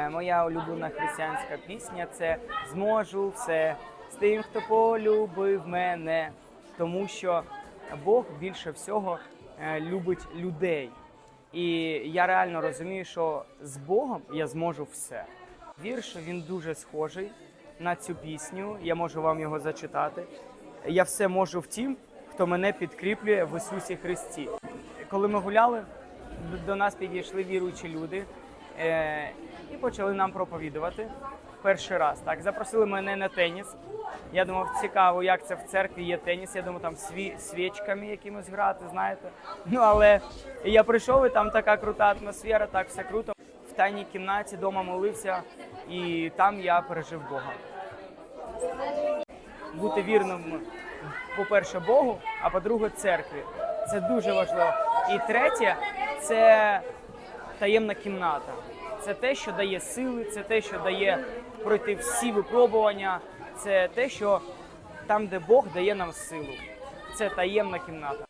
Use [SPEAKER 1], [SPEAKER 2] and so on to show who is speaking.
[SPEAKER 1] Е, Моя улюблена християнська пісня це зможу все з тим, хто полюбив мене, тому що Бог більше всього е, любить людей. І я реально розумію, що з Богом я зможу все. Вірш він дуже схожий на цю пісню. Я можу вам його зачитати. Я все можу в тім, хто мене підкріплює в Ісусі Христі. Коли ми гуляли, до нас підійшли віруючі люди е, і почали нам проповідувати перший раз. Так, запросили мене на теніс. Я думав, цікаво, як це в церкві є теніс. Я думав, там сві, свічками якимось грати, знаєте. Ну але я прийшов, і там така крута атмосфера, так все круто. В тайній кімнаті вдома молився, і там я пережив Бога. Бути вірним, по-перше, Богу, а по-друге, церкві. Це дуже важливо. І третє це таємна кімната. Це те, що дає сили, це те, що дає пройти всі випробування, це те, що там, де Бог дає нам силу. Це таємна кімната.